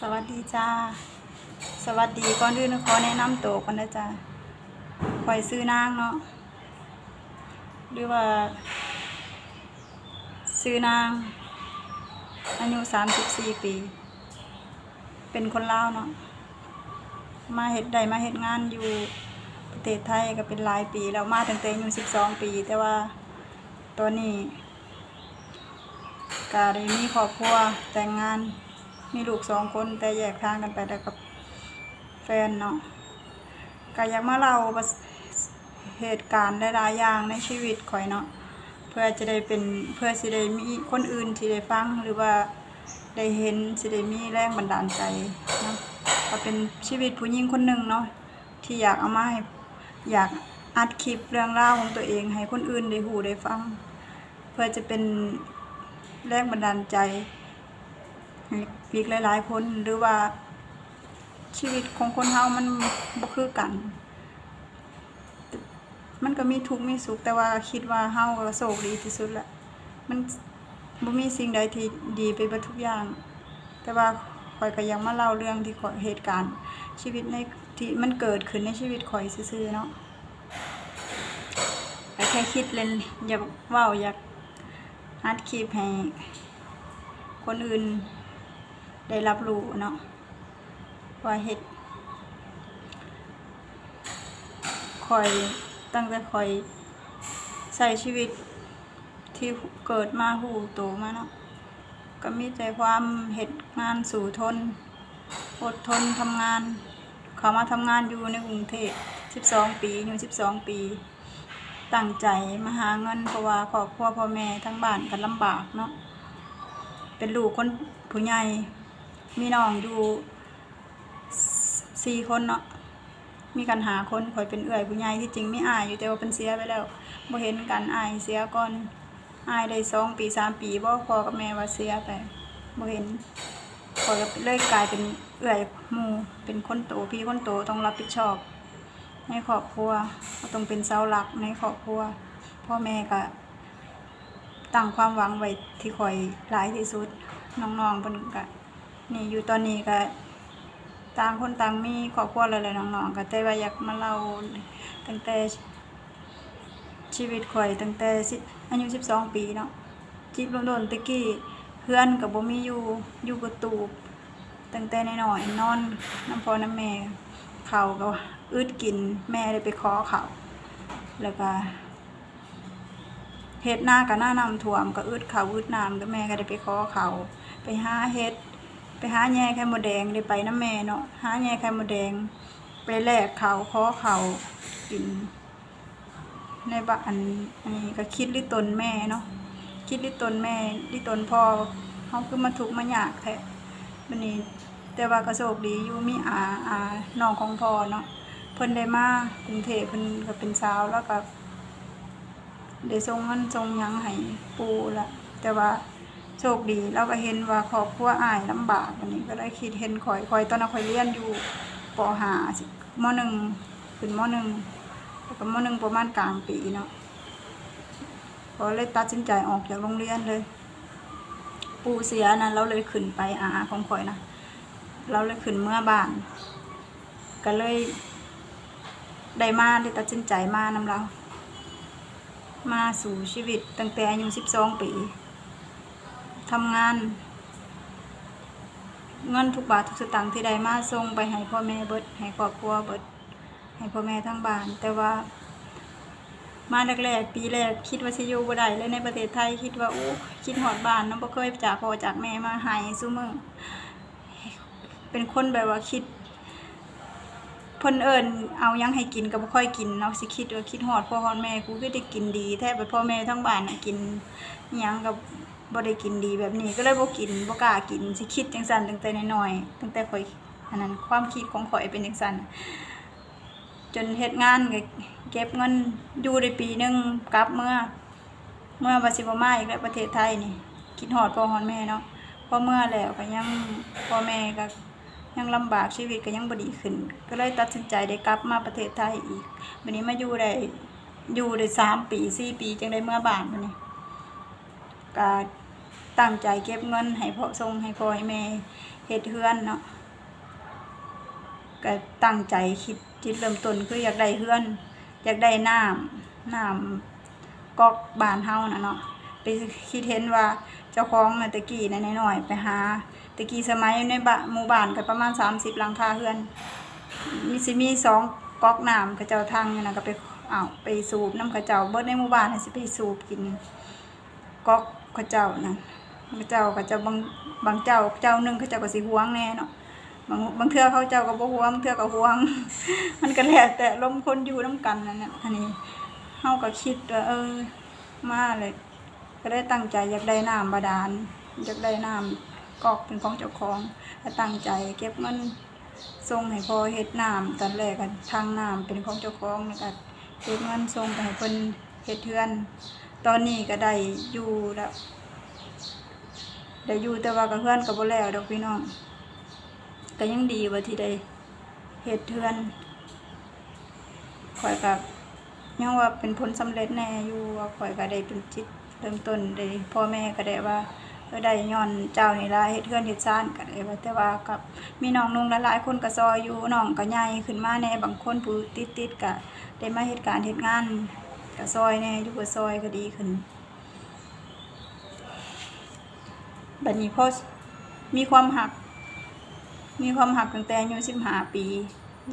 สวัสดีจ้า สวัสดีก่อนอื่นขอแนะนำตัวก่อนนะจ้าข่อยซื้อนางเนาะหรือว่า ซื้อนาง อายุ34ปี เป็นคนลาวเนาะมาเฮ็ดได้มาเฮ็ดงานอยู่ประเทศไทยก็เป็นหลายปีแล้วมาตั้งแต่อายุ12ปี แต่ว่าตอนนี้ก็ได้มีครอบครัวแต่งงาน มีลูกสองคนแต่แยกทางกันไปแล้วกับแฟนเนาะก็อยากมาเล่าประสเหตุการณ์หลายๆอย่างในชีวิตข่อยเนาะเพื่อจะได้เป็นเพื่อสิได้มีคนอื่นที่ได้ฟังหรือว่าได้เห็นสิได้มีแรงบันดาลใจเนาะก็เป็นชีวิตผู้หญิงคนหนึ่งเนาะที่อยากเอามาให้อยากอัดคลิปเรื่องราของตัวเอง ให้คนอื่นได้หูได้ฟัง เพื่อจะเป็นแรงบันดาลใจให้ อีกหลาย ๆ คนหรือว่าชีวิตของคนเฮามันบ่คือกัน มันก็มีทุกข์มีสุขแต่ว่าคิดว่าเฮาโชคดีที่สุดละมันบ่มีสิ่งใดที่ดีไปบิดทุกอย่าง แต่ว่าข่อยก็ยังมาเล่าเรื่องที่ข่อยเหตุการณ์ ชีวิตในที่มันเกิดขึ้นในชีวิตข่อยซื่อๆเนาะแค่คิดเล่นอยากเว้าอยากอัดคลิปให้คนอื่น ได้รับรู้เนาะว่าเฮ็ดคอยตั้งแต่คอยใส่ชีวิตที่เกิดมาหูโตมาเนาะก็มีแต่ความเหตุงานสู่ทน อดทนทำงาน เขามาทำงานอยู่ในกรุงเทพ12 ปีอยู่12 ปี ตั้งใจมาหาเงินเพราะว่าครอบครัวพ่อแม่ทั้งบ้านกันลำบากเนาะเป็นลูกคนผู้ใหญ่ มีน้องอยู่สี่คนเนาะมีกันหาคนข่อยเป็นเอื่อยผู้ใหญ่ที่จริงไม่อายอยู่แต่ว่าเป็นเสียไปแล้วบ่เห็นกันอายเสียก่อนอายได้สองปีสามปีบ่พอกับแม่ว่าเสียไปบ่เห็นข่อยก็เลยกลายเป็นเอื่อยหมู่เป็นคนโตพี่คนโตต้องรับผิดชอบ ในครอบครัวก็ต้องเป็นเสาหลักในครอบครัว พ่อแม่ก็ตั้งความหวังไว้ที่ข่อยหลายที่สุดน้องๆเพิ่นก็ นี่อยู่ตอนนี้ก็ต่างคนต่างมีครอบครัวแล้วแหละน้องๆก็แต่ว่าอยากมาเล่าตั้งแต่ชีวิตข่อยตั้งแต่สิอายุ12ปีเนาะจิบโดนๆตะกี้เพื่อนก็บ่มีอยู่อยู่กับตูบตั้งแต่ใน้อยนอนน้ำพอน้ำแม่เขาก็อึดกินแม่ได้ไปขอเขาแล้วก็เฮ็ดหน้ากับหน้านำท่วมก็อึดเขาอึดน้ำก็แม่ก็ได้ไปขอเขาไปหาเฮ็ด ไปหาแย่ไข่มดแดงได้ไปน้ำแม่เนาะหาแย่ไข่มดแดง ไปแลกเขาวขอเขากิน ในบ้านอันนี้ก็คิดลิตนแม่เนาะคิดลิตนแม่ลิตนพ่อเขาคือมาทุกมาอยากแท้บัดนี้ แต่ว่าก็โชคดีอยู่มีอาอาน้องของพ่อเนาะเพิ่นได้มากรุงเทพเพิ่นก็เป็นสาวแล้วก็ได้ส่งเงินส่งยังให้ปูละแต่ว่า โชคดีเราก็เห็นว่าครอบครัวอายลำบากอันนี้ก็เลยคิดเห็นข่อยข่อยตอนนั้นข่อยเรียนอยู่ป .5 สิม .1 ขึ้นม .1 แล้วก็ม .1 ประมาณกลางปีเนาะก็เลยตัดสินใจออกจากโรงเรียนเลย ปู่เสียนะเราเลยขึ้นไปอาของข่อยนะเราเลยขึ้นเมื่อบ้าน ก็เลยได้มาได้ตัดสินใจมานำเรา มาสู่ชีวิตตั้งแต่อายุสิบสองปี ทำงาน เงินทุกบาททุกสตางค์ที่ได้มาส่งไปให้พ่อแม่เบิดให้ครอบครัวเบิดให้พ่อแม่ทั้งบ้าน แต่ว่า มาแรกๆปีแรกคิดว่าสิอยู่บ่ได้เลยในประเทศไทยคิดว่าโอ้คิดฮอดบ้านเนาะบ่เคยจากพ่อจากแม่มาให้ซุมื้อเป็นคนแบบว่าคิดเพิ่นเอิ้นเอายังให้กินก็บ่ค่อยกินเนาะสิคิดว่าคิดฮอดพ่อฮอดแม่กูคือได้กินดี แท้ไปพ่อแม่ทั้งบ้านน่ะกินหยังก็บ่ ได้กินดีแบบนี้ก็เลยบ่กินบ่กล้ากินสิคิดจังซั่นตั้งแต่น้อยๆตั้งแต่ข่อยอันนั้นความคิดของข่อยเป็นจังซั่นจนเฮ็ดงานก็เก็บเงินอยู่ได้ปีหนึงกลับเมื่อ เมื่อว่าสิบ่มาอีกแล้วประเทศไทยนี่คิดฮอดพ่อฮอดแม่เนาะพอเมื่อแล้วก็ยังพ่อแม่ก็ยังลำบากชีวิตก็ยังบดีขึ้น ก็เลยตัดสินใจได้กลับมาประเทศไทยอีกวันนี้มาอยู่ได้อยู่ได้สามปีสี่ปี จังได้เมื่อบ้านวันนี้ก็ ตั้งใจเก็บเงิน ให้พ่อส่งให้พ่อให้แม่เฮ็ดเฮือนเนาะก็ตั้งใจคิดจิตเริ่มต้นคืออยากได้เฮือน อยากได้น้ำน้ำก๊อกบานเฮาน่ะเนาะไปคิดเห็นว่าเจ้าของน่ะตะกี้ใน่ะน้อยไปหาตะกี้สมัยในบ้านหมู่บ้านก็ประมาณ 30หลังคาเฮือน มีสิมีสองก๊อกน้ำเขาเจ้าทางอยู่ยนะก็ไปเอาไปสูบน้ำเขาเจ้าเบิดในหมู่บ้านน่ะสิไปสูบกินก๊อกเขาเจ้านั่น เขาเจ้าเขาเจ้าบางบางเจ้าเจ้าหนึงเขาเจ้าก็สิหวงแน่เนาะบางบางเทื่อเขาเจ้าก็บ่หวงเทื่อก็หวง มันก็แล้วแต่ลมคนอยู่นํกันนั่นน่ะอันนี้เฮาก็คิดว่าเออ มาเลยก็ได้ตั้งใจอยากได้น้ำบาดาลอยากได้น้ำกอกเป็นของเจ้าของก็ตั้งใจ เก็บเงินส่งให้พอเฮ็ดน้ำตอนแรกกันทางน้ำเป็นของเจ้าของแล้วก็เก็บเงินส่งไปให้เพิ่นเฮ็ดเทือน ตอนนี้ก็ได้อยู่แล้ว ได้อยู่แต่ว่ากับเพื่อนก็บ่แล้วดอกพี่น้องก็ยังดีว่าที่ได้เฮ็ดเทือนข่อยก็ยังว่าเป็นผลสำเร็จแน่อยู่ว่าข่อยก็ได้เป็นจิตเริ่มต้นได้พ่อแม่ก็ได้ว่าเออได้ย้อนเจ้านี่ละเฮ็ดเทือนเฮ็ดซ่านก็ได้ว่าแต่ว่ากับมีน้องนุ่งหลายๆคนก็ซอยอยู่น้องก็ใหญ่ขึ้นมาแน่บางคนผู้ติดๆก็ได้มาเฮ็ดการเฮ็ดงานก็ซอยแน่อยู่ก็ซอยก็ดีขึ้น บัดนี้พอมีความหัก มีความหักตั้งแต่อายุ15ปี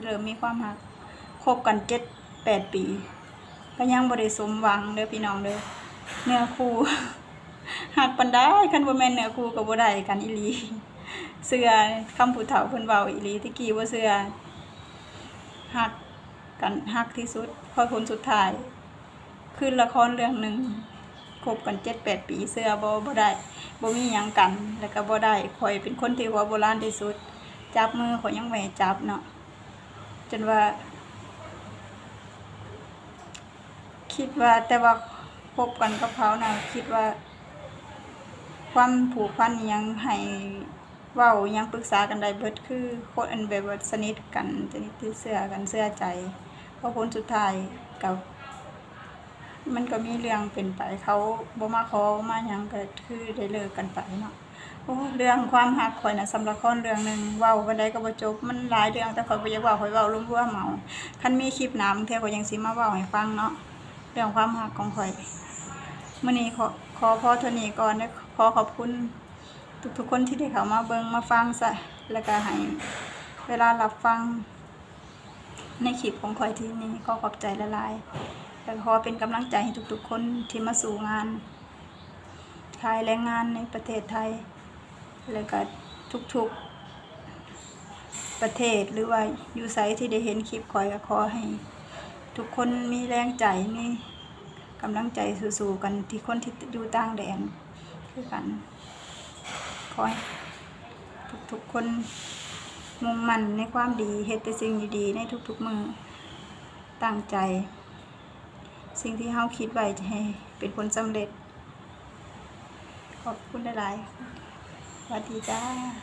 เริ่มมีความหักคบกัน7 8ปี ก็ยังบ่ได้สมหวังเด้อพี่น้องเด้อเนื้อคู่หักปันได้คันบ่แม่นเนื้อคู่ก็บ่ได้กันอีหลีเสื้อคำผู้เฒ่าเพิ่นเว้าอีหลีตะกี้บ่เสื้อหักกันหักที่สุดพอผลสุดท้ายคือละครเรื่องหนึ่ง คบกัน7-8ปีเสื้อบ่บ่ได้บ่มีหยังกัน แล้วก็บ่ได้ข่อยเป็นคนที่หัวโบราณที่สุด จับมือข่อยยังไม่ให้จับเนาะจนว่า คิดว่าแต่ว่าพบกันกับเขานะคิดว่า ความผูกพันยังให้เว้ายังปรึกษากันได้เบิดคือคนอันแบบสนิทกันสนิทที่เชื่อกันเชื่อใจเพราะผลสุดท้ายกับ มันก็มีเรื่องเป็นไปเขาบ่มาขอมาหยังก็คือได้เลิกกันไปเนาะโอ้เรื่องความรักข่อยน่ะสำหรับคนเรื่องหนึ่งเว้าบ่ไดก็บ่จบมันหลายเรื่องแต่ข่อยบ่อยากเว้าข่อยเว้ารวมๆเอาคันมีคลิปหน้าบางเทื่อข่อยยังสิมาเว้าให้ฟังเนาะเรื่องความรักของข่อยมื่อนี้ขอขอพอเท่านี้ก่อนนะขอขอบคุณทุกๆคนที่ได้เข้ามาเบิ่งมาฟังซะแล้วก็ให้เวลารับฟังในคลิปของข่อยที่นี่ก็ขอบใจละลาย แล้วขอเป็นกำลังใจให้ทุกๆคนที่มาสู่งานขายแรงงานในประเทศไทย แล้วก็ทุกๆประเทศหรือว่าอยู่ไซที่ได้เห็นคลิปข่อยก็ขอให้ ทุกคนมีแรงใจมีกำลังใจสู้ๆกันที่คนที่อยู่ต่างแดนคือกันขอให้ทุกๆคนมุ่งมั่นในความดีเฮ็ดแต่สิ่งดีๆในทุกๆมือตั้งใจ สิ่งที่เฮาคิดไว้จะให้เป็นผลสำเร็จ ขอบคุณหลายๆสวัสดีจ้า